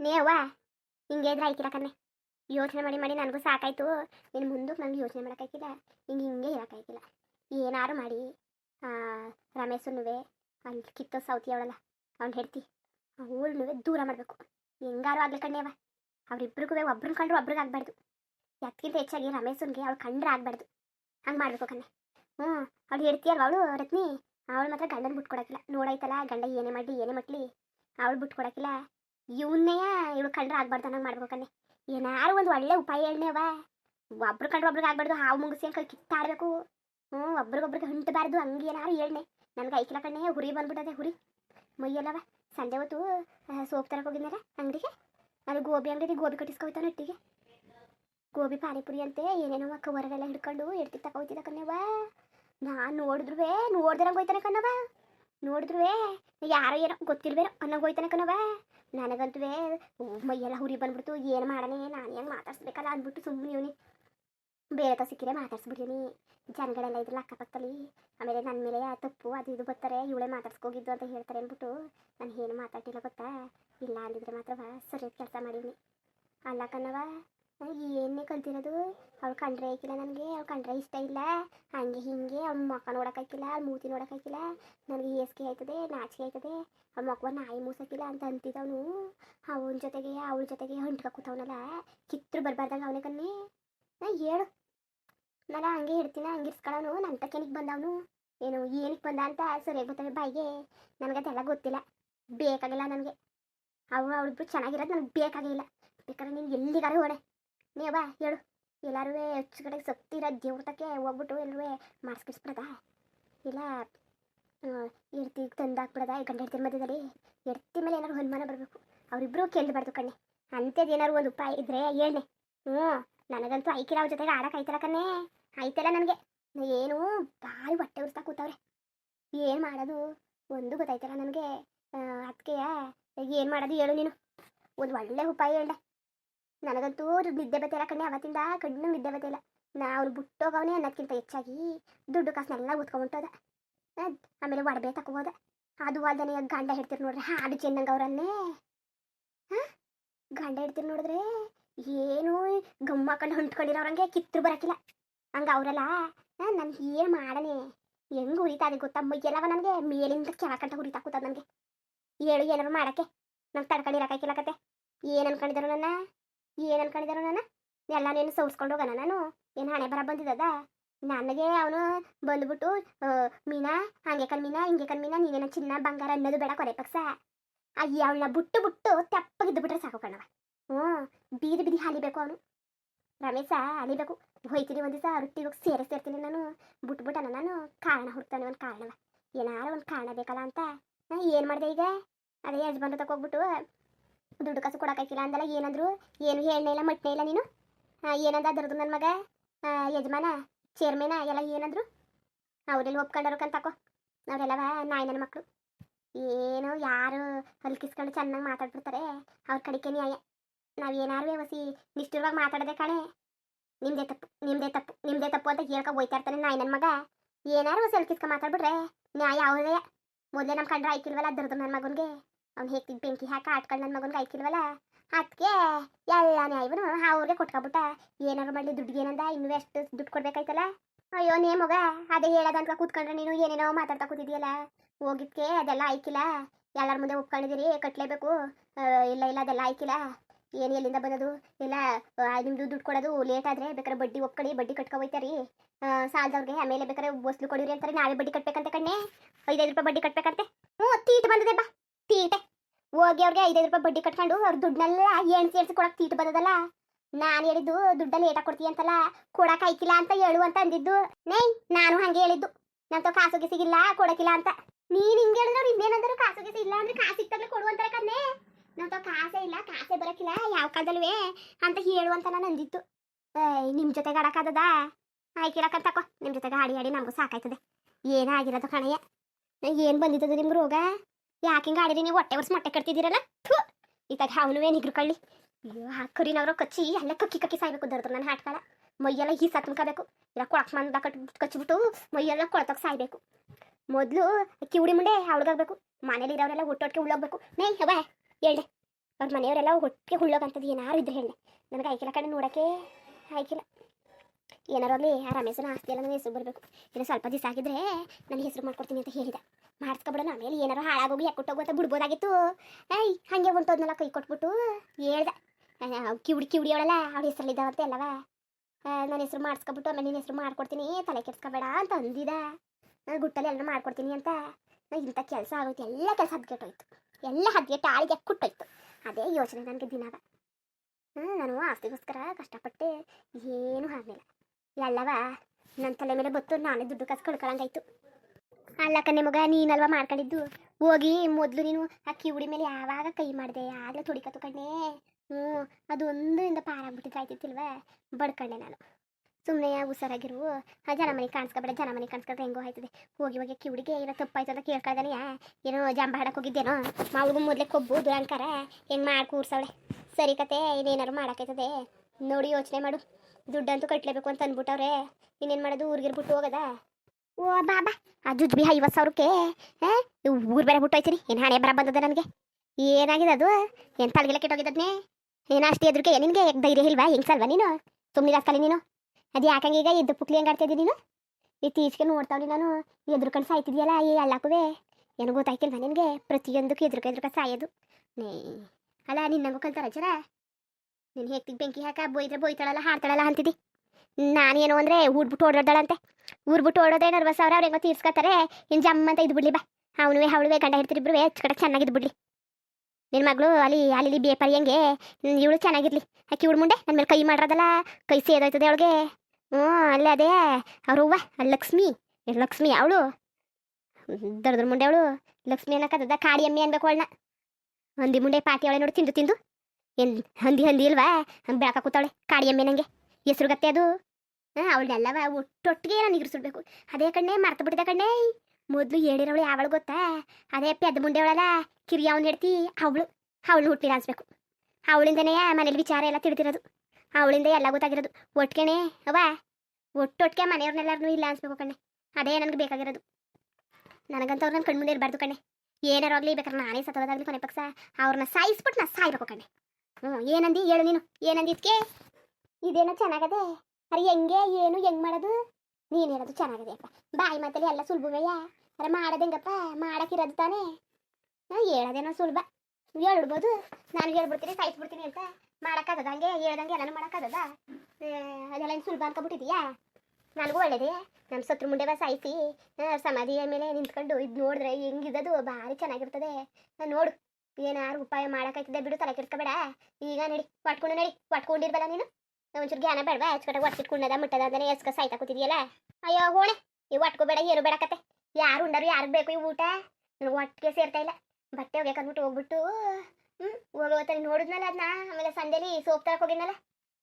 ನೇವ ಹಿಂಗೆ ಇದ್ರೆ ಆಯ್ತಿಲ್ಲ ಕಣ್ಣೆ. ಯೋಚನೆ ಮಾಡಿ ಮಾಡಿ ನನಗೂ ಸಾಕಾಯ್ತು. ಇನ್ನು ಮುಂದಕ್ಕೆ ನಂಗೆ ಯೋಚನೆ ಮಾಡೋಕ್ಕಾಯ್ತಿಲ್ಲ ಹಿಂಗೆ ಹಿಂಗೆ ಇರೋಕ್ಕಾಯ್ಕಿಲ್ಲ ಏನಾರು ಮಾಡಿ ರಮೇಶನ್ನುವೆ ಅಲ್ಲಿ ಕಿತ್ತೋ ಸೌತಿ ಅವಳಲ್ಲ, ಅವ್ನು ಹೆಡ್ತಿ ಅವಳನ್ನುವೆ ದೂರ ಮಾಡಬೇಕು. ಹೆಂಗಾರು ಆಗ್ಲಿ ಕಣ್ಣೇವ ಅವ್ರಿಬ್ರಿಗೂ ಒಬ್ರನ್ನ ಕಂಡ್ರು ಒಬ್ರಿಗೆ ಆಗಬಾರ್ದು. ಎತ್ಕಿಂತ ಹೆಚ್ಚಾಗಿ ರಮೇಶನ್ಗೆ ಅವಳು ಕಂಡ್ರೆ ಆಗ್ಬಾರ್ದು. ಹಂಗೆ ಮಾಡಬೇಕು ಕಣ್ಣೆ. ಹ್ಞೂ, ಅವಳು ಹೇಳ್ತೀಯಲ್ವ ಅವಳು, ರತ್ನಿ? ಅವಳು ಮಾತ್ರ ಗಂಡನ ಬಿಟ್ಕೊಡಕ್ಕಿಲ್ಲ. ನೋಡಾಯ್ತಲ್ಲ, ಗಂಡ ಏನೇ ಮಾಡಿ ಏನೇ ಮಟ್ಲಿ, ಅವಳು ಬಿಟ್ಕೊಡಕ್ಕಿಲ್ಲ. ಇವನ್ನೇ ಇವಳು ಕಂಡ್ರೆ ಆಗ್ಬಾರ್ದು ಮಾಡ್ಬೇಕು ಮಾಡ್ಬೇಕನ್ನೆ ಏನಾರು ಒಂದು ಒಳ್ಳೆ ಉಪಾಯ ಹೇಳ್ನೇವ ಒಬ್ರು ಕಂಡ್ರೆ ಒಬ್ರಿಗೆ ಆಗ್ಬಾರ್ದು, ಹಾವು ಮುಗಿಸಿ ಅಂಕಲ್ ಕಿತ್ತಾಡಬೇಕು. ಹ್ಞೂ, ಒಬ್ರಿಗೊಬ್ರಿಗೆ ಹಂಟಬಾರ್ದು, ಹಂಗೆ ಏನಾರು ಹೇಳ್ನೆ. ನನಗೆ ಐಕ್ಲ ಕಣ್ಣೆ, ಹುರಿ ಬಂದ್ಬಿಟ್ಟದೆ ಹುರಿ. ಮೈಯಲ್ಲವ ಸಂಜೆ ಹೊತ್ತು ಸೋಪ್ ತರಕ್ಕೆ ಹೋಗಿದ್ನಲ್ಲ ಅಂಗಡಿಗೆ. ಅದು ಗೋಬಿ ಅಂಗಡಿ ಗೋಬಿ ಕಟ್ಟಿಸ್ಕೊಯ್ತಾನೆ ಒಟ್ಟಿಗೆ. ಗೋಬಿ ಪಾನಿಪುರಿ ಅಂತೆ, ಏನೇನೋ ಕವರಗೆಲ್ಲ ಹಿಡ್ಕೊಂಡು ಎಡ್ತಿ ತಗೋಯ್ತಿದ್ದ ಕಣ್ಣವ ನಾನು ನೋಡಿದ್ರುವೆ ನೋಡ್ದಿರಂಗೆ ಹೋಯ್ತಾನೆ ಕಣ್ಣವ ನೋಡಿದ್ರುವೆ, ಯಾರೋ ಏನೋ ಗೊತ್ತಿಲ್ವೇ ಅನ್ನಂಗೆ ಹೋಯ್ತಾನೆ ಕಣವ ನನಗಂತೂ ಮೈಯೆಲ್ಲ ಹುರಿ ಬಂದ್ಬಿಡ್ತು. ಏನು ಮಾಡನೆ ನಾನು ಹೆಂಗೆ ಮಾತಾಡ್ಸ್ಬೇಕಲ್ಲ ಅಂದ್ಬಿಟ್ಟು ಸುಮ್ಮನೆ ಇವನಿ. ಬೇರೆ ತ ಸಿಕ್ಕಿದ್ರೆ ಮಾತಾಡ್ಸ್ಬಿಟ್ಟಿನಿ ಜನಗಳೆಲ್ಲ ಇದ್ರಲ್ಲ ಅಕ್ಕಪಕ್ಕದಲ್ಲಿ. ಆಮೇಲೆ ನನ್ನ ಮೇಲೆ ತಪ್ಪು, ಅದು ಇದು ಬರ್ತಾರೆ ಇವಳೇ ಮಾತಾಡ್ಸ್ಕೋಗಿದ್ದು ಅಂತ ಹೇಳ್ತಾರೆ ಅಂದ್ಬಿಟ್ಟು ನಾನು ಏನು ಮಾತಾಡಿಲ್ಲ ಗೊತ್ತಾ? ಇಲ್ಲ ಅಂದಿದ್ರೆ ಮಾತ್ರವ, ಸರಿಯಾದ ಕೆಲಸ ಮಾಡೀನಿ ಅಲ್ಲ ಕಣವ ಏನೇ ಕಲ್ತಿರೋದು? ಅವ್ಳು ಕಂಡ್ರೆ ಹಾಕಿಲ್ಲ ನನಗೆ, ಅವ್ಳು ಕಂಡ್ರೆ ಇಷ್ಟ ಇಲ್ಲ. ಹಂಗೆ ಹಿಂಗೆ ಅವ್ನ ಮುಖ ನೋಡೋಕ್ಕಾಗಿಲ್ಲ ಅವ್ಳ ಮೂತಿ ನೋಡೋಕ್ಕಾಗಿಲ್ಲ ನನಗೆ ಹೇಸ್ಗೆ ಆಯ್ತದೆ ನಾಚಿಕೆ ಆಯ್ತದೆ. ಅವ್ಳ ಮಕ್ಕಳ ನಾಯಿ ಮೂಸಕ್ಕಿಲ್ಲ ಅಂತ ಅಂತಿದ್ದವನು ಅವನ ಜೊತೆಗೆ, ಅವಳ ಜೊತೆಗೆ ಹೊಂಟ್ಕ ಕೂತವನಲ್ಲ. ಕಿತ್ತರು ಬರಬಾರ್ದಾಗ ಅವನೇ ಕನ್ನಿ ನಾ ಹೇಳು. ನಾನ ಹಂಗೆ ಇಡ್ತೀನಿ ಹಂಗೆ ಇರ್ಸ್ಕೊಳ್ಳೋನು ನನ್ನ ತಕ್ಕೇನಿಗೆ ಬಂದವನು? ಏನು, ಏನಕ್ಕೆ ಬಂದ ಅಂತ ಸರಿಯಾಗಿ ಗೊತ್ತವೆ ಬಾಯಿಗೆ. ನನಗೆ ಅದೆಲ್ಲ ಗೊತ್ತಿಲ್ಲ. ಬೇಕಾಗಿಲ್ಲ ನನಗೆ. ಅವಳು ಅವಳಿಬ್ರು ಚೆನ್ನಾಗಿರೋದು ನನಗೆ ಬೇಕಾಗಿಲ್ಲ ಬೇಕಾದ್ರೆ ನೀನು ಎಲ್ಲಿಗಾರು ಹೋಡೆ ನೀವ ಹೇಳು. ಎಲ್ಲಾರು ಹೆಚ್ಚು ಕಡೆ ಸತ್ತಿರೋ ದೇವ್ರ ತಕ್ಕೆ ಹೋಗ್ಬಿಟ್ಟು ಎಲ್ಲರೂ ಮಾಡಿಸ್ಕಿಸ್ಬಿಡದ ಇಲ್ಲ ಇರ್ತಿ ತಂದಾಕ್ ಬಿಡದ ಗಂಡ ಹೆಡ್ತಿರ ಮಧ್ಯದಲ್ಲಿ? ಎಡ್ತಿ ಮೇಲೆ ಏನಾರು ಅನುಮಾನ ಬರಬೇಕು. ಅವರಿಬ್ರು ಕೇಳಬಾರ್ದು ಕಣ್ಣೆ. ಅಂಥದ್ದು ಏನಾರು ಒಂದು ಉಪಾಯ ಇದ್ರೆ ಹೇಳನೆ. ಹ್ಞೂ, ನನಗಂತೂ ಐಕಿರ ಅವ್ರ ಜೊತೆಗೆ ಆಡಕ್ಕೆ ಐತಲ್ಲ ಕಣ್ಣೆ? ಆಯ್ತಲ್ಲ ನನಗೆ. ಏನು ಭಾರಿ ಹೊಟ್ಟೆ ಉರ್ಸ್ತಾ ಕೂತವ್ರೆ. ಏನು ಮಾಡೋದು? ಒಂದು ಗೊತ್ತಾಯ್ತಲ್ಲ ನನಗೆ. ಅದಕ್ಕೆ ಏನು ಮಾಡೋದು ಹೇಳು ನೀನು. ಒಂದು ಒಳ್ಳೆ ಉಪಾಯ ಹೇಳ್ದೆ. ನನಗಂತೂ ನಿದ್ದೆ ಬತ್ತಿಲ್ಲ ಕಣ್ಣೆ, ಅವತ್ತಿಂದ ಕಣ್ಣು ನಿದ್ದೆ ಬತ್ತಿಲ್ಲ ನಾ ಅವ್ನು ಬಿಟ್ಟೋಗವನೇ ಅನ್ನೋದಕ್ಕಿಂತ ಹೆಚ್ಚಾಗಿ ದುಡ್ಡು ಕಾಸನ್ನೆಲ್ಲ ಉತ್ಕೊಂಡ್ಬಿಟ್ಟೋದ. ಆಮೇಲೆ ಒಡಬೆ ತಕೋಬೋದ ಅದು ಅಲ್ದನೆ ಗಂಡ ಹಿಡ್ತಿರ್ ನೋಡ್ರಿ ಹಾಡು ಚೆನ್ನಂಗ ಅವರನ್ನೇ. ಹಾಂ, ಗಂಡ ಹಿಡ್ತಿರ್ ನೋಡಿದ್ರೆ ಏನು ಗಮ್ಮ ಕಂಡು ಹೊಂಟ್ಕೊಂಡಿರೋರಂಗೆ ಕಿತ್ತರು ಬರಕಿಲ್ಲ. ಹಂಗ ಅವರಲ್ಲ ನಾನು ಏನು ಮಾಡನೆ. ಹೆಂಗ್ ಉರಿತಾ ಅದೇ ಗೊತ್ತಾ? ಎಲ್ಲವ ನನಗೆ ಮೇಲಿಂದ ಕೆಳಕಂಟ ಉರಿತಾ ಕೂತದ ನನಗೆ. ಹೇಳು ಏನಾರು ಮಾಡಕ್ಕೆ. ನಂಗೆ ತಡ್ಕೊಂಡಿರಕ್ಕಾಗಿಲ್ಲ ಕತೆ. ಏನು ಅನ್ಕೊಂಡಿದ್ರು ನನ್ನ? ಏನು ಅನ್ಕೊಂಡಿದ್ದಾರೋ ನಾನು? ಎಲ್ಲ ನೀನು ಸೌಸ್ಕೊಂಡು ಹೋಗೋಣ ನಾನು? ಏನು ಹಣೆ ಬರ ಬಂದಿದ್ದದ ನನಗೆ ಅವನು ಬಂದ್ಬಿಟ್ಟು ಮೀನಾ, ಹಂಗೆ ಕಣ್ ಮೀನಾ, ಹಿಂಗೆ ಕಣ್ ಮೀನಾ, ನೀನೇನ ಚಿನ್ನ, ಬಂಗಾರ ಅನ್ನೋದು ಬೇಡ ಕೊನೆ ಪಕ್ಷ. ಅಯ್ಯ ಅವಳನ್ನ ಬಿಟ್ಟು ಬಿಟ್ಟು ತೆಪ್ಪಗಿದ್ದು ಬಿಟ್ರೆ ಸಾಕು ಕಣವ ಹ್ಞೂ, ಬೀದಿ ಬೀದಿ ಹಾಲಿಬೇಕು ಅವನು. ರಮೇಶ ಅಲಿಬೇಕು ಹೋಯ್ತೀನಿ ಒಂದು ದಿವಸ ರೊಟ್ಟಿ ಹೋಗಿ ಸೇರೆ ಸೇರ್ತೀನಿ ನಾನು. ಬಿಟ್ಬಿಟ್ಟನ ನಾನು. ಕಾರಣ ಹುಡ್ತಾನೆ ಒಂದು ಕಾರಣವ. ಏನಾರು ಒಂದು ಕಾರಣ ಬೇಕಲ್ಲ ಅಂತ. ಏನು ಮಾಡಿದೆ ಈಗ? ಅದೇ ಯಜಮಾನ್ರು ತಗೋಗ್ಬಿಟ್ಟು ದುಡ್ಡು ಕಾಸು ಕೊಡೋಕ್ಕಾಗಿಲ್ಲ ಅಂದಲ್ಲ, ಏನಂದ್ರು ಏನು ಹೇಳನೇ ಇಲ್ಲ ಮಟ್ಟನೇ ಇಲ್ಲ ನೀನು? ಏನಂದ ಅದರದು ನನ್ನ ಮಗ? ಯಜಮಾನ ಚೇರ್ಮೇನ ಎಲ್ಲ ಏನಂದ್ರು? ಅವರೆಲ್ಲ ಒಪ್ಕೊಂಡರು ಕಂತಕೋ ಅವರೆಲ್ಲವ ನಾಯಿ ನನ್ನ ಮಕ್ಕಳು ಏನು, ಯಾರು ಹಲ್ಕಿಸ್ಕೊಂಡು ಚೆನ್ನಾಗಿ ಮಾತಾಡ್ಬಿಡ್ತಾರೆ. ಅವ್ರ ಕಡಿಕೆ ನ್ಯಾಯ. ನಾವು ಏನಾರು ವಸಿ ನಿಷ್ಠುರವಾಗಿ ಮಾತಾಡದೆ ಕಣೆ. ನಿಮ್ದೇ ತಪ್ಪು ನಿಮ್ದೇ ತಪ್ಪು ನಿಮ್ದೇ ತಪ್ಪು ಅಂತ ಹೇಳ್ಕೊ ಹೋಯ್ತಾ ಇರ್ತಾನೆ ನಾಯಿ ನನ್ನ ಮಗ. ಏನಾರು ಹೊಸ ಹಲ್ಕಿಸ್ಕೊಂಡು ಮಾತಾಡ್ಬಿಟ್ರೆ ನ್ಯಾಯ ಅವರೇ ಮೊದಲೇ ನಮ್ಮ ಕಂಡ್ರೆ ಆಯ್ತಿಲ್ವಲ್ಲ ಅದರದು ನನ್ನ ಮಗನಿಗೆ? ಅವ್ನು ಹೇಗ್ತಿದ್ದು ಬೆಂಕಿ ಹಾಕಿ ಆಟ್ಕೊಂಡು ನನ್ನ ಮಗನಿಗೆ ಆಯ್ತಿಲ್ವಲ್ಲ ಅದಕ್ಕೆ ಎಲ್ಲ ನ್ಯಾಯವನು ಅವ್ರಿಗೆ ಕೊಟ್ಕೊಬಿಟ್ಟ. ಏನಾರು ಮಾಡಲಿ ದುಡ್ಡು ಏನಂದ? ಇನ್ನೂ ಎಷ್ಟು ದುಡ್ಡು ಕೊಡ್ಬೇಕಾಯ್ತಲ್ಲ ಅಯ್ಯೋ ನೇ ಮಗ ಅದೇ ಹೇಳೋದಂತ ಕೂತ್ಕೊಂಡ್ರೆ ನೀನು ಏನೇನೋ ಮಾತಾಡ್ತಾ ಕೂತಿದ್ಯಲ್ಲ ಹೋಗಿದ್ಕೆ ಅದೆಲ್ಲ ಆಯ್ಕಿಲ್ಲ. ಎಲ್ಲರ ಮುಂದೆ ಒಪ್ಕೊಂಡಿದ್ದೀರಿ ಕಟ್ಟಲೇಬೇಕು ಇಲ್ಲ ಇಲ್ಲ ಅದೆಲ್ಲ ಆಯ್ಕಿಲ್ಲ. ಏನು ಎಲ್ಲಿಂದ ಬಂದದು? ಇಲ್ಲ ಆ, ನಿಮ್ದು ದುಡ್ಡು ಕೊಡೋದು ಲೇಟ್ ಆದರೆ ಬೇಕಾದ್ರೆ ಬಡ್ಡಿ ಒಪ್ಕೊಳ್ಳಿ ಬಡ್ಡಿ ಕಟ್ಕೊ ಹೋಯ್ತಾರಿ. ಸಾಲದವ್ರಿಗೆ ಆಮೇಲೆ ಬೇಕಾದ್ರೆ ಬಸ್ಲು ಕೊಡಿರಿ ಅಂತಾರೆ ನಾವೇ ಬಡ್ಡಿ ಕಟ್ಬೇಕಂತೆ ಕಣ್ಣೆ. ಐದೈದು ರೂಪಾಯಿ ಬಡ್ಡಿ ಕಟ್ಬೇಕಂತೆ. ಹ್ಞೂ ತೀಟ್ ಬಂದದೆ ಬಾ. ತೀಟೆ. ಹೋಗಿ ಅವ್ರಿಗೆ ಐದೈದು ರೂಪಾಯಿ ಬಡ್ಡಿ ಕಟ್ಕೊಂಡು ಅವ್ರ ದುಡ್ಡನ್ನೆಲ್ಲ ಎಣ್ಸಿ ಎಣ್ಸಿ ಕೊಡಕ್ಕೆ ತೀಟ್ ಬದದಲ್ಲ ನಾನು ಹೇಳಿದ್ದು ದುಡ್ಡಲ್ಲಿ ಲೇಟಾಗಿ ಕೊಡ್ತೀಯ ಅಂತಲ್ಲ, ಕೊಡಕ್ ಐಕಿಲ್ಲ ಅಂತ ಹೇಳು ಅಂತ ಅಂದಿದ್ದು. ನೈ, ನಾನು ಹಂಗೆ ಹೇಳಿದ್ದು. ನಂತ ಕಾಸು ಸಿಗಿಲ್ಲ ಕೊಡಕಿಲ್ಲ ಅಂತ. ನೀನ್ ಹಿಂಗೆ ಹೇಳಿದ್ರೆ ಇನ್ನೇನಂದ್ರು ಕಾಸು ಗಿಸಿ ಇಲ್ಲ ಅಂದ್ರೆ ಕಾಸು ಇತ್ತಾಗ್ಲೇ ಕೊಡುವಂತಾರೆ ಕಣ್ಣೆ ನಂತ ಕಾಸೇ ಇಲ್ಲ, ಕಾಸೇ ಬರಕಿಲ್ಲ, ಯಾವ ಕಾಲದಲ್ವೇ ಅಂತ ಹೇಳು ಅಂತ ನಾನು ಅಂದಿತ್ತು ಏಯ್, ನಿಮ್ ಜೊತೆಗೆ ಆಡಕ್ಕಾದದ ಆಯ್ಕಿರಕ್ಕಂತಕೋ ನಿಮ್ ಜೊತೆಗೆ ಹಾಡಿ ಆಡಿ ನಮಗೂ ಸಾಕಾಯ್ತದೆ. ಏನಾಗಿರೋದು ಕಣಯ್ಯ? ಏನು ಬಂದಿದ್ದದು ನಿಮ್ಗೆ ರೋಗ? ಯಾಕೆ ಆಡಿರಿ ನೀವು? ಹೊಟ್ಟೆ ವರ್ಷ ಮೊಟ್ಟೆ ಕಟ್ತಿದ್ದೀರಲ್ಲ? ಇತ್ತಾಗ ಅವನುವೇ ನಿಗ್ರು ಕಳ್ಳಿ? ಅಯ್ಯೋ ಹಾಕರಿನವರು ಕಚ್ಚಿ, ಎಲ್ಲ ಕಕ್ಕಿ ಕಕ್ಕಿ ಸಾಯ್ಬೇಕು ದರ್ದ್ರ ನನ್ನ ಹಾಟ್ಕಾಳ ಮೈಯೆಲ್ಲ ಈ ಸತ್ಮಕಬೇಕು ಇಲ್ಲ, ಕೊಳಕ್ ಮಂದ ಕಟ್ ಕಚ್ಬಿಟ್ಟು ಮೈಯೆಲ್ಲ ಕೊಳತಕ್ಕೆ ಸಾಯ್ಬೇಕು. ಮೊದಲು ಕಿವುಡಿ ಮುಂಡೆ ಅವಳಿಗಾಗಬೇಕು ಮನೇಲಿ ಇರೋರೆಲ್ಲ ಹುಟ್ಟೊಟ್ಟಿಗೆ ಉಳ್ಳೋಗ್ಬೇಕು. ನೇ ಹಬ್ಬ ಹೇಳ್ದೆ. ಅವ್ರ ಮನೆಯವರೆಲ್ಲ ಹೊಟ್ಟಿಗೆ ಉಳ್ಳೋಗಂಥದ್ದು ಏನಾರು ಇದ್ರೆ ಹೇಳಿ ನನಗೆ ಆಯ್ಕೆಲ್ಲ ಕಡೆ ನೋಡೋಕೆ ಆಯ್ಕಿಲ್ಲ. ಏನಾರು ಅಲ್ಲಿ ಆ ರಮೇಶನ ಆಸ್ತಿ ಎಲ್ಲ ನನ್ನ ಹೆಸರು ಬರಬೇಕು. ಇನ್ನು ಸ್ವಲ್ಪ ದಿವಸ ಆಗಿದ್ರೆ ನನ್ನ ಹೆಸರು ಮಾಡ್ಕೊಡ್ತೀನಿ ಅಂತ ಹೇಳಿದ. ಮಾಡಿಸ್ಕೊಬಿಡೋಣ. ಆಮೇಲೆ ಏನಾರು ಹಾಳಾಗೋಗಿ ಯಾಕೊಟ್ಟೋಗು ಅಂತ ಬಿಡ್ಬೋದಾಗಿತ್ತು. ಏಯ್, ಹಾಗೆ ಹೊಂಟೋದ್ನಲ್ಲ ಕೈ ಕೊಟ್ಬಿಟ್ಟು. ಹೇಳ್ದೆ. ಕಿವಿಡಿ ಕಿವುಡಿ ಅವಳಲ್ಲ, ಅವಳ ಹೆಸರಲ್ಲಿದ್ದಾವಂತೆ ಅಲ್ಲವ ನನ್ನ ಹೆಸರು ಮಾಡಿಸ್ಕೊಬಿಟ್ಟು, ಆಮೇಲೆ ನಿನ್ನ ಹೆಸರು ಮಾಡ್ಕೊಡ್ತೀನಿ. ತಲೆ ಕೆಡ್ಸ್ಕೊಬೇಡ ಅಂತ ಅಂದಿದ. ನಾನು ಗುಟ್ಟಲ್ಲಿ ಎಲ್ಲ ಮಾಡ್ಕೊಡ್ತೀನಿ ಅಂತ. ನಾನು ಇಂಥ ಕೆಲಸ ಆಗೋಯ್ತು. ಎಲ್ಲ ಕೆಲಸ ಹದ್ಗೆಟ್ಟೋಯ್ತು. ಎಲ್ಲ ಹದ್ಗೆಟ್ಟು ಆಳಿಗೆ ಕುಟ್ಟೋಯ್ತು ಅದೇ ಯೋಚನೆ ನನಗೆ ದಿನವ ಹ್ಞೂ ನಾನು ಆಸ್ತಿಗೋಸ್ಕರ ಕಷ್ಟಪಟ್ಟೆ ಏನೂ ಆಗಲಿಲ್ಲ. ಎಲ್ಲವ ನನ್ನ ತಲೆ ಮೇಲೆ ಬತ್ತು, ನಾನೇ ದುಡ್ಡು ಕಾಸು ಕಳ್ಕೊಳಂಗಾಯ್ತು ಅಲ್ಲ ನಿಮಗ ಮಗ ನೀನಲ್ವ ಮಾಡ್ಕೊಂಡಿದ್ದು? ಹೋಗಿ ಮೊದಲು ನೀನು ಆ ಕಿವುಡಿ ಮೇಲೆ ಯಾವಾಗ ಕೈ ಮಾಡಿದೆ? ಆಗಲೇ ತುಡಿಕತ್ತು ಕಣ್ಣೆ. ಹ್ಞೂ, ಅದು ಒಂದರಿಂದ ಪಾರಾಗ್ಬಿಟ್ಟಿದ್ರೆ ಆಯ್ತಿತ್ತಿಲ್ವ? ಬಡ್ಕಂಡೆ ನಾನು. ಸುಮ್ಮನೆ ಹುಷಾರಾಗಿರು. ಆ ಜನ ಮನೆ ಕಾಣಿಸ್ಕೊಬೇಡ, ಜನ ಮನೆ ಕಾಣಿಸ್ಕೊಂಡ್ರೆ ಹೆಂಗೋ ಆಯ್ತದೆ. ಹೋಗಿ ಹೋಗಿ ಕಿವುಡಿಗೆ ಏನೋ ತಪ್ಪಾಯ್ತು ಅಂತ ಕೇಳ್ಕೊಳ್ದಾನೆ ಏನೋ ಜಂಬ ಹಾಡಕ್ಕೆ ಹೋಗಿದ್ದೇನೋ? ಮಾವಳಿಗೂ ಮೊದಲೇ ಕೊಬ್ಬು, ದುರಂಕಾರ. ಹೆಂಗೆ ಮಾಡಿ ಕೂರ್ಸವಳೆ? ಸರಿ ಕತೆ ಇನ್ನೇನಾರು ಮಾಡೋಕ್ಕೈತದೆ ನೋಡಿ ಯೋಚನೆ ಮಾಡು. ದುಡ್ಡಂತೂ ಕಟ್ಲೇಬೇಕು ಅಂತ ಅಂದ್ಬಿಟ್ಟವ್ರೆ. ಇನ್ನೇನು ಮಾಡೋದು? ಊರಿಗಿರ್ಬಿಟ್ಟು ಹೋಗದ? ಓ ಬಾಬಾ ಆ ಜುಜ್ಬಿ ಐವತ್ತು ಸಾವಿರಕ್ಕೆ ಊರು ಬೇರೆ ಬಿಟ್ಟೋಯ್ತೀನಿ ಏನು ಹಣೆ ಬರ ಬಂದದ ನನಗೆ? ಏನಾಗಿದೆ ಅದು? ಏನು ತಲೆಗೆಲ್ಲ ಕೆಟ್ಟೋಗಿದ್ದದ್ನೇ? ಏನು ಅಷ್ಟು ಎದ್ರಿಕೆ ನಿನಗೆ? ಧೈರ್ಯ ಇಲ್ವಾ? ಹೆಂಗ್ಸಲ್ವಾ ನೀನು? ಸುಮ್ಮನೆ ರಾಸ್ಕಲಿ ನೀನು? ಅದು ಯಾಕಂಗೆ ಈಗ ಎದ್ದು ಪುಕ್ಲಿ ಹೆಂಗೆ ಆಡ್ತಿದ್ದಿ ನೀನು? ಇತ್ತೀಚೆಗೆ ನೋಡ್ತಾವ್ರಿ ನಾನು. ಎದ್ರುಕೊಂಡು ಸಾಯ್ತಿದ್ಯಲ್ಲ, ಏ, ಅಲ್ಲಾಕುವೆ? ಏನು ಗೊತ್ತಾಯ್ತಿಲ್ವಾ ನಿನಗೆ? ಪ್ರತಿಯೊಂದಕ್ಕೂ ಎದ್ರುಕ ಎದುರುಕ ಸಾಯೋದು. ನೇ. ಅಲ್ಲ ನಿನ್ನಂಗೂ ಕಲ್ತಾರ ಜರ? ನೀನು ಹೇಗ್ತಿಗೆ ಬೆಂಕಿ ಹಾಕ, ಬೋಯ್ದ್ರೆ ಬೋಯ್ತಾಳಲ್ಲ, ಹಾಡ್ತಾಳಲ್ಲ ಅಂತಿದ್ದಿ ನಾನೇನು ಅಂದರೆ ಊಡ್ಬಿಟ್ಟು ಓಡಾಡ್ದಾಳಂತೆ ಊರ್ಬಿಟ್ಟು ಓಡೋದೇ ನಲ್ವತ್ತು ಸಾವಿರ ಅವ್ರು ಹೆಂಗೋ ತೀರ್ಸ್ಕೊತಾರೆ. ಇನ್ ಜಮ್ಮ ಅಂತ ಇದು ಬಿಡ್ಲಿ ಬಾ. ಅವನುವೆ ಅವಳುವೆ ಗಂಡ ಹೆಚ್ಚು ಕಡೆ ಚೆನ್ನಾಗಿದ್ದು ಬಿಡ್ಲಿ. ನಿನ್ ಮಗಳು ಅಲ್ಲಿ ಅಲ್ಲಿ ಬೇಪಾರಿ ಹೆಂಗೆ? ಇವಳು ಚೆನ್ನಾಗಿರ್ಲಿ. ಅಕ್ಕಿ ಇವಳು ಮುಂಡೆ ನನ್ನ ಮೇಲೆ ಕೈ ಮಾಡ್ರದಲ್ಲ. ಕೈ ಸೇದೋಯ್ತದೆ ಅವಳಿಗೆ. ಹ್ಞೂ ಅಲ್ಲೇ ಅದೇ. ಅವ್ರ ಹೂವ ಲಕ್ಷ್ಮಿ. ಏ, ಲಕ್ಷ್ಮಿ ಅವಳು? ದರ್ದ್ರ ಮುಂಡೆ ಅವಳು. ಲಕ್ಷ್ಮಿ ಅನ್ನಕತ್ತದ ಕಾಡಿ ಅಮ್ಮಿ ಅನ್ಬೇಕು ಅವಳನ್ನ. ಹಂದಿ ಮುಂಡೆ ಪಾಟಿ ಅವಳೆ ನೋಡಿ ತಿಂದು ತಿಂದು. ಎಲ್ಲಿ ಹಂದಿ ಹಂದಿ ಇಲ್ವಾ? ಬೆಳಕ ಕೂತಾವಳೆ ಕಾಡಿ ಎಮ್ಮೆ ನಂಗೆ. ಹೆಸ್ರುಗತ್ತೆ ಅದು. ಹಾಂ ಅವಳನ್ನೆಲ್ಲವ ಒಟ್ಟೊಟ್ಟಿಗೆ ನಾನು ಸುಡಬೇಕು ಅದೇ ಕಣ್ಣೆ, ಮರ್ತು ಬಿಟ್ಟಿದೆ ಕಣ್ಣೆ. ಮೊದಲು ಹೇಳಿರೋಳು ಯಾವಳು ಗೊತ್ತಾ? ಅದೇ ಪೆದ್ದ ಮುಂಡೆ ಅವಳಲ್ಲ ಕಿರಿಯ ಅವಳು. ಅವಳು ಹುಟ್ಟಿರ ಅನ್ಸ್ಬೇಕು ಅವಳಿಂದನೇ ಮನೇಲಿ ವಿಚಾರ ಎಲ್ಲ ತಿಳಿದಿರೋದು. ಅವಳಿಂದ ಎಲ್ಲ ಗೊತ್ತಾಗಿರೋದು. ಒಟ್ಕಣೆ ಅವ ಒಟ್ಟೊಟ್ಟಿಗೆ ಮನೆಯವ್ರನ್ನೆಲ್ಲರೂ ಇಲ್ಲ ಅನ್ಸ್ಬೇಕು ಕಣ್ಣೆ. ಅದೇ ನನಗೆ ಬೇಕಾಗಿರೋದು. ನನಗಂತವ್ರು ನನ್ನ ಕಣ್ಮುಂದೆ ಇರಬಾರ್ದು ಕಣ್ಣೆ. ಏನಾರು ಆಗಲಿ ಬೇಕಾದ್ರೆ ನಾನೇ ಸತ್ತೋದಾಗಲಿ ಕೊನೆ ಪಕ್ಷ. ಅವ್ರನ್ನ ಸಾಯಿಸ್ಬಿಟ್ಟು ನಾ ಸಾಯ್ಬೇಕು ಕಣ್ಣೆ. ಹ್ಞೂ ಏನಂದಿ? ಹೇಳು ನೀನು. ಏನಂದಿದ್ಕೆ ಇದೇನೋ ಚೆನ್ನಾಗದೆ? ಅರೆ ಹೆಂಗೆ, ಏನು, ಹೆಂಗ್ ಮಾಡೋದು? ನೀನು ಹೇಳೋದು ಚೆನ್ನಾಗಿದೆ ಅಪ್ಪ. ಬಾಯಿ ಮಾತಲ್ಲಿ ಎಲ್ಲ ಸುಲಭವಯ್ಯ ಅರೆ ಮಾಡೋದು ಹೆಂಗಪ್ಪ? ಮಾಡಕ್ಕಿರೋದು ತಾನೇ? ಹಾಂ, ಹೇಳೋದೇನೋ ಸುಲಭ. ಹೇಳ್ಬೋದು. ನಾನು ಹೇಳ್ಬಿಡ್ತೀನಿ, ಸಾಯಿಸ್ಬಿಡ್ತೀನಿ ಅಂತ. ಮಾಡೋಕ್ಕಾಗದ ಹಂಗೆ? ಹೇಳ್ದಂಗೆ ಎಲ್ಲನೂ ಮಾಡೋಕ್ಕಾಗದ ಅದೆಲ್ಲ ಸುಲಭ ಅನ್ಕೊಬಿಟ್ಟಿದೀಯಾ ನನಗೂ ಒಳ್ಳೇದೇ. ನಮ್ಮ ಸತ್ರು ಮುಂಡೆ ಸಾಯಿಸಿ. ಸಮಾಧಿಯ ಮೇಲೆ ನಿಂತ್ಕೊಂಡು ಇದು ನೋಡಿದ್ರೆ ಹೆಂಗಿದದು? ಭಾರಿ ಚೆನ್ನಾಗಿರ್ತದೆ. ನಾನು ನೋಡು. ಏನಾರು ಉಪಾಯ ಮಾಡೋಕ್ಕಾಯ್ತದೆ ಬಿಡು, ತಲೆ ಕೆಡ್ಕೋಬೇಡ ಈಗ ನಡಿ, ಪಟ್ಕೊಂಡು ನಡಿ. ಪಟ್ಕೊಂಡಿರ್ಬಲ್ಲ ನೀನು. ಒಂಚೂರು ಜ್ಞಾನ ಬೇಡವಾ? ಎಚ್ಕಡೆ ಒಟ್ಟಿಟ್ಕೊಂಡದ ಮುಟ್ಟದ ಅಂದ್ರೆ ಎಸ್ಕ ಸಾಯ್ತಾ ಕೂತಿದ್ಯಲ್ಲ? ಅಯ್ಯೋ, ಹೋಣೆ. ಈ ಒಟ್ಕೋಬೇಡ ಏನು ಬೇಡ ಕತೆ. ಯಾರು ಉಂಡರು ಯಾರು ಬೇಕು ಈ ಊಟ? ನನಗೆ ಒಟ್ಟಿಗೆ ಸೇರ್ತಾ ಇಲ್ಲ. ಬಟ್ಟೆ ಒಗ್ಯಾಕಂದ್ಬಿಟ್ಟು ಹೋಗ್ಬಿಟ್ಟು ಹ್ಞೂ ಹೋಗೋವತ್ತಲ್ಲಿ ನೋಡಿದ್ನಲ್ಲ ಅದನ್ನ ಆಮೇಲೆ ಸಂಜೆಲಿ ಸೋಪ್ ತರಕ್ಕೆ ಹೋಗಿದ್ನಲ್ಲ.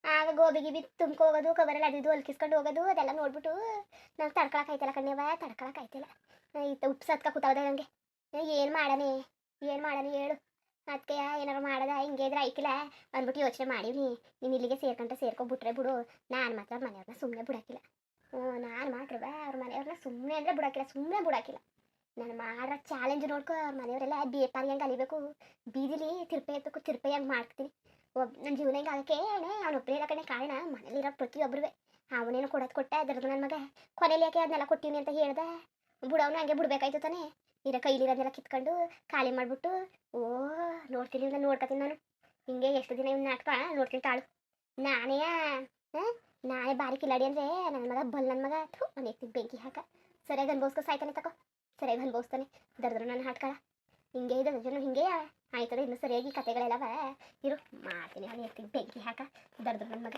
ಆಗ ಗೋಬಿ ಗಿಬಿ ತುಂಬ್ಕೊ ಹೋಗೋದು ಕವರಲ್ಲಿ ಅದು ಇದು ಹೊಲ್ಕಿಸ್ಕೊಂಡು ಹೋಗೋದು, ಅದೆಲ್ಲ ನೋಡ್ಬಿಟ್ಟು ನಾನು ತಡ್ಕೊಳಕ್ ಆಯ್ತಲ್ಲ ಕಣ್ಯವ ತಡ್ಕೊಳಕ್ ಆಯ್ತಿಲ್ಲ ಇತ್ತ ಉಪ್ಪು ಸತ್ಕ ಕೂತಾವದೆ ನನಗೆ ಏನು ಮಾಡನೆ? ಏನು ಮಾಡನೆ ಹೇಳು. ಅದಕ್ಕೆ ಏನಾರು ಮಾಡದ, ಹಿಂಗೆ ಇದ್ರೆ ಐಕಿಲ್ಲ ಅಂದ್ಬಿಟ್ಟು ಯೋಚನೆ ಮಾಡೀನಿ ನೀನು ಇಲ್ಲಿಗೆ ಸೇರ್ಕೊಂಡ್ರೆ ಸೇರ್ಕೊಬಿಟ್ರೆ ಬಿಡು. ನಾನು ಮಾತ್ರ ಮನೆಯವ್ರನ್ನ ಸುಮ್ಮನೆ ಬಿಡಾಕಿಲ್ಲ. ಹ್ಞೂ, ನಾನು ಮಾತ್ರ ಅವ್ರ ಮನೆಯವ್ರನ್ನ ಸುಮ್ಮನೆ ಅಂದರೆ ಬಿಡಾಕಿಲ್ಲ ಸುಮ್ಮನೆ ಬಿಡಾಕಿಲ್ಲ. ನಾನು ಮಾಡೋ ಚಾಲೆಂಜ್ ನೋಡ್ಕೊ, ಅವ್ರ ಮನೆಯವರೆಲ್ಲ ಬೇಪಾರಿ ಹೆಂಗೆ ಅಲಿಬೇಕು. ಬೀದಿಲಿ ತಿರ್ಪೆ ಎತ್ತಬೇಕು ತಿರ್ಪೆ ಹೆಂಗೆ ಮಾಡ್ತೀನಿ. ಒಬ್ಬ ನನ್ನ ಜೀವನ ಹಿಂಗೆ ಆಗಕ್ಕೆ ಅವನೊಬ್ಬರೇ ಇರೋ ಕಡೆ ಕಾರಣ ಮನೇಲಿರೋ ಪ್ರತಿಯೊಬ್ಬರು ಅವನೇನು ಕೊಡೋದು ಕೊಟ್ಟ, ಅದರದ್ದು ನನ್ನ ಮಗ. ಕೊನೆಯಲ್ಲಿ ಯಾಕೆ ಅದನ್ನೆಲ್ಲ ಕೊಟ್ಟೀನಿ ಅಂತ ಹೇಳ್ದೆ? ಬಿಡವನು ಹಂಗೆ ಬಿಡ್ಬೇಕಾಯ್ತು ತಾನೆ. ಇರೋ ಕೈಲಿರೋದೆಲ್ಲ ಕಿತ್ಕೊಂಡು ಖಾಲಿ ಮಾಡಿಬಿಟ್ಟು, ಓ, ನೋಡ್ತೀನಿ ನಾನು ನೋಡ್ಕೊತೀನಿ ನಾನು. ಹಿಂಗೆ ಎಷ್ಟು ದಿನ ಇವ್ನ ನಾಟಕ ನೋಡ್ತೀನಿ ತಾಳು. ನಾನೇ ನಾನೇ ಬಾರಿ ಕಿಲಾಡಿ ಅಂದರೆ ನನ್ನ ಮಗ ಬಲ್ ನನ್ನ ಮಗ. ಥು, ನಾನು ಬೆಂಕಿ ಹಾಕ. ಸರಿಯಾಗಿ ಅನ್ಭವಿಸ್ಕೊ ಸಾಯ್ತಾನೆ ತಕೋ. ಸರಿಯಾಗಿ ಅನ್ಭವಿಸ್ತಾನೆ. ದರ್ದ್ರು ನನ್ನ ಹಾಟ್ಕಳ ಹಿಂಗೆ ಇದೆ ಜನ ಹಿಂಗೆ ಆಯ್ತದೆ. ಇನ್ನು ಸರಿಯಾಗಿ ಕತೆಗಳೆಲ್ಲವ ಇರು, ಮಾಡ್ತೀನಿ ನಾನು ಎತ್ತಿ ಬೆಂಕಿ ಹಾಕ. ದರ್ದ್ರು ನನ್ನ ಮಗ.